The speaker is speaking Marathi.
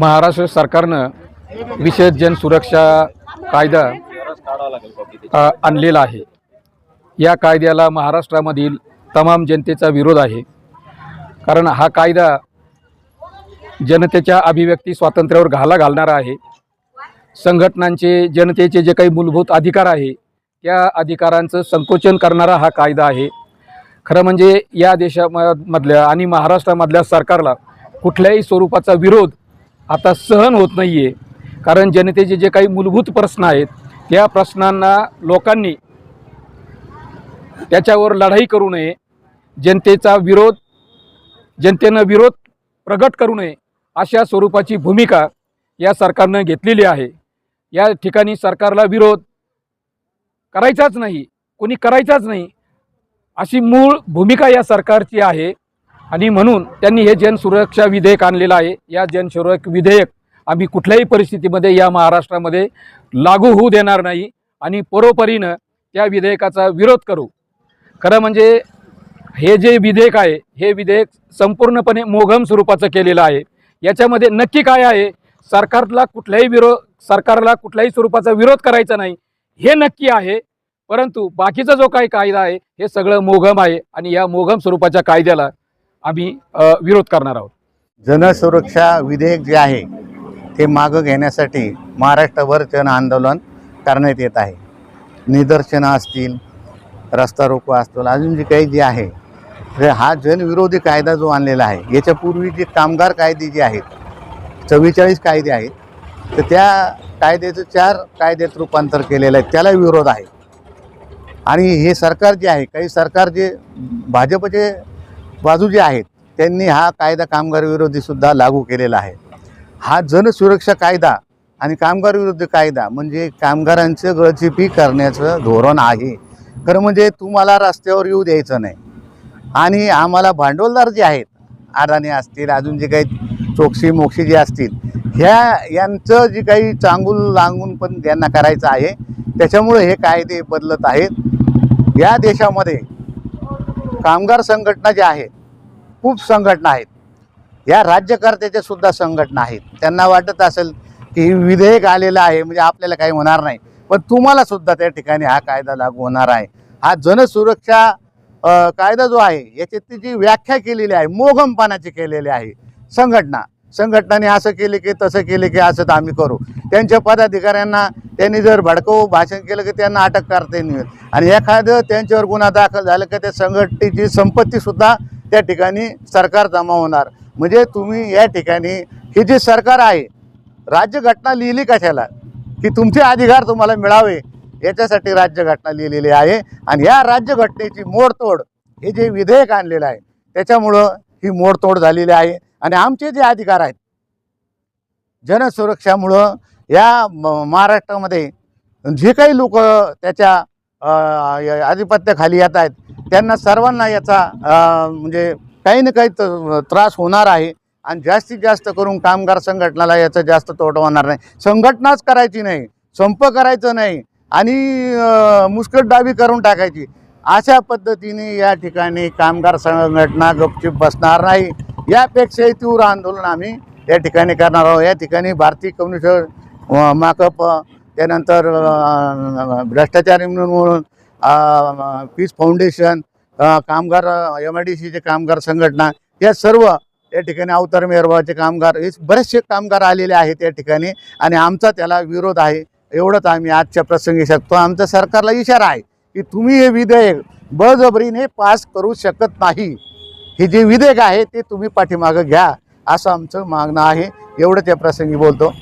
महाराष्ट्र सरकारनं विशेष जनसुरक्षा कायदा आणलेला आहे. या कायद्याला महाराष्ट्रामधील तमाम जनतेचा विरोध आहे. कारण हा कायदा जनतेच्या अभिव्यक्ती स्वातंत्र्यावर घाला घालणारा आहे. संघटनांचे जनतेचे जे काही मूलभूत अधिकार आहे त्या अधिकारांचं संकोचन करणारा हा कायदा आहे. खरं म्हणजे या देशामधल्या आणि महाराष्ट्रामधल्या सरकारला कुठल्याही स्वरूपाचा विरोध आता सहन होत नाही आहे कारण जनतेचे जे काही मूलभूत प्रश्न आहेत त्या प्रश्नांना लोकांनी त्याच्यावर लढाई करू नये. जनतेचा विरोध जनतेनं विरोध प्रगट करू नये अशा स्वरूपाची भूमिका या सरकारनं घेतलेली आहे. या ठिकाणी सरकारला विरोध करायचाच नाही कोणी करायचाच नाही अशी मूळ भूमिका या सरकारची आहे. आणि म्हणून त्यांनी हे जनसुरक्षा विधेयक आणलेलं आहे. या जनसुरक्षा विधेयक आम्ही कुठल्याही परिस्थितीमध्ये या महाराष्ट्रामध्ये लागू होऊ देणार नाही आणि परोपरीनं त्या विधेयकाचा विरोध करू. खरं म्हणजे हे जे विधेयक आहे हे विधेयक संपूर्णपणे मोघम स्वरूपाचं केलेलं आहे. याच्यामध्ये नक्की काय आहे? सरकारला कुठल्याही विरोध सरकारला कुठल्याही स्वरूपाचा विरोध करायचा नाही. हे नक्की आहे. परंतु बाकीचा जो काही कायदा आहे हे सगळं मोघम आहे आणि या मोघम स्वरूपाच्या कायद्याला आम्ही विरोध करणार आहोत. जनसुरक्षा विधेयक जे आहे ते मागं घेण्यासाठी महाराष्ट्रभर जन आंदोलन करण्यात येत आहे. निदर्शनं असतील रस्ता रोको असतील अजून जे काही जे आहे तर हा जनविरोधी कायदा जो आणलेला आहे याच्यापूर्वी जे कामगार कायदे जे आहेत चव्वेचाळीस कायदे आहेत तर त्या कायद्याचं चार कायद्यात रूपांतर केलेलं आहे त्याला विरोध आहे. आणि हे सरकार जे आहे काही सरकार जे भाजपचे बाजू जे आहेत त्यांनी हा कायदा कामगार विरोधी सुद्धा लागू केलेला आहे. हा जनसुरक्षा कायदा आणि कामगार विरोधी कायदा म्हणजे कामगारांचं गळचिपी करण्याचं धोरण आहे. खरं म्हणजे तुम्हाला रस्त्यावर येऊ द्यायचं नाही. आणि आम्हाला भांडवलदार जे आहेत अडाणी असतील अजून जे काही चोक्षी मोक्षी जे असतील ह्या यांचं जे काही चांगूल लांगून पण त्यांना करायचं आहे. त्याच्यामुळे हे कायदे बदलत आहेत. या देशामध्ये कामगार संघटना ज्या आहेत खूप संघटना आहेत. या राज्यकर्त्याच्या सुद्धा संघटना आहेत. त्यांना वाटत असेल की हे विधेयक आलेलं आहे म्हणजे आपल्याला काही होणार नाही. पण तुम्हाला सुद्धा त्या ठिकाणी हा कायदा लागू होणार आहे. हा जनसुरक्षा कायदा जो आहे याची जी व्याख्या केलेली आहे मोघमपणाची केलेली आहे संघटना. संघटनाने असं केले की तसं केले की असं तर आम्ही करू. त्यांच्या पदाधिकाऱ्यांना त्यांनी जर भडकवू भाषण केलं की त्यांना अटक करता येईल आणि एखादं त्यांच्यावर गुन्हा दाखल झाला की त्या संघटनेची संपत्तीसुद्धा त्या ठिकाणी सरकार जमा होणार. म्हणजे तुम्ही या ठिकाणी हे जे सरकार आहे राज्यघटना लिहिली कशाला? की तुमचे अधिकार तुम्हाला मिळावे याच्यासाठी राज्यघटना लिहिलेली आहे. आणि या राज्यघटनेची मोडतोड हे जे विधेयक आणलेलं आहे त्याच्यामुळं ही मोडतोड झालेली आहे. आणि आमचे जे अधिकार आहेत जनसुरक्षामुळं या म- महाराष्ट्रामध्ये जे काही लोक त्याच्या आधिपत्याखाली येत आहेत त्यांना सर्वांना याचा म्हणजे काही ना काही त्रास होणार आहे. आणि जास्तीत जास्त करून कामगार संघटनाला याचा जास्त तोटा होणार नाही. संघटनाच करायची नाही. संप करायचं नाही. आणि मुस्कट मुस्कटदाबी करून टाकायची. अशा पद्धतीने या ठिकाणी कामगार संघटना गपचूप बसणार नाही. यापेक्षाही तीव्र आंदोलन आम्ही या ठिकाणी करणार आहोत. या ठिकाणी भारतीय कम्युनिस्ट माकप त्यानंतर भ्रष्टाचारी म्हणून पीस फाउंडेशन कामगार एम आय डी सीचे कामगार संघटना या सर्व या ठिकाणी अवतार मेहरबाचे कामगार हे बरेचसे कामगार आलेले आहेत या ठिकाणी आणि आमचा त्याला विरोध आहे. एवढंच आम्ही आजच्या प्रसंगी शकतो आमचा सरकारला इशारा आहे. की तुम्ही हे विधेयक बळजबरीने पास करू शकत नाही. हे जे विधेयक आहे ते तुम्ही पाठीमागं घ्या असं आमचं मागणं आहे. एवढंच या प्रसंगी बोलतो.